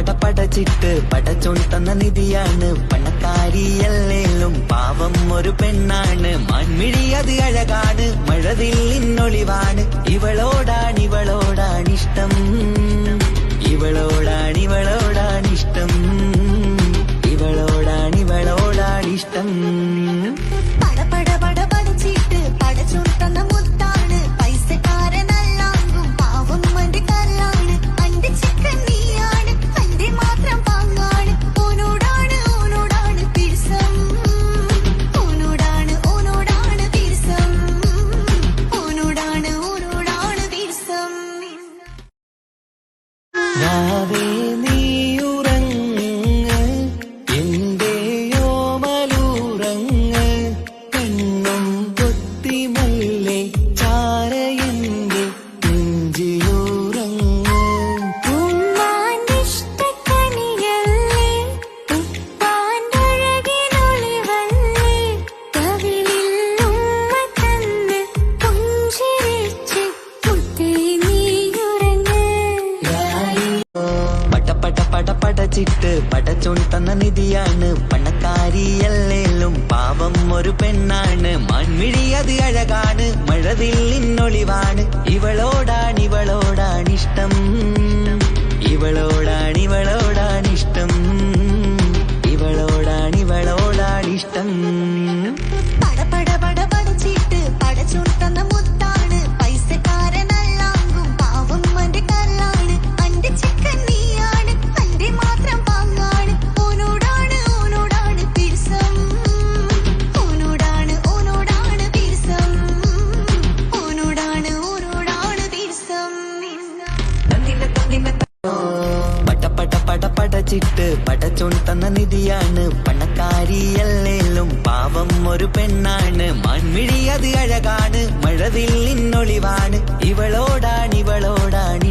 പടപടച്ചിട്ട് പടച്ചോൺ തന്ന നിധിയാണ്. പണക്കാരിയല്ലേലും പാവം ഒരു പെണ്ണാണ്. മൺമിഴി അത് അഴകാണ്. മഴതിൽ ഇന്നൊളിവാണ് ഇവളോടാണ് ഇവളോടാണ്. love is പടച്ചിട്ട് പടച്ചോൻ തന്ന നിധിയാണ്. പണക്കാരിയല്ലേലും പാപം ഒരു പെണ്ണാണ്. മൺമിഴി അത് അഴകാണ്. മഴതില്ലിന്നൊളിവാണ് ഇവളോടാണിവളോടാണിഷ്ടം വെച്ചിട്ട് പടച്ചോൺ തന്ന നിധിയാണ്. പണക്കാരിയല്ലേലും പാവം ഒരു പെണ്ണാണ്. മൺവിഴി അത് അഴകാണ്. മഴവില്ലിന്നൊളിവാണ് ഇവളോടാണ് ഇവളോടാണ്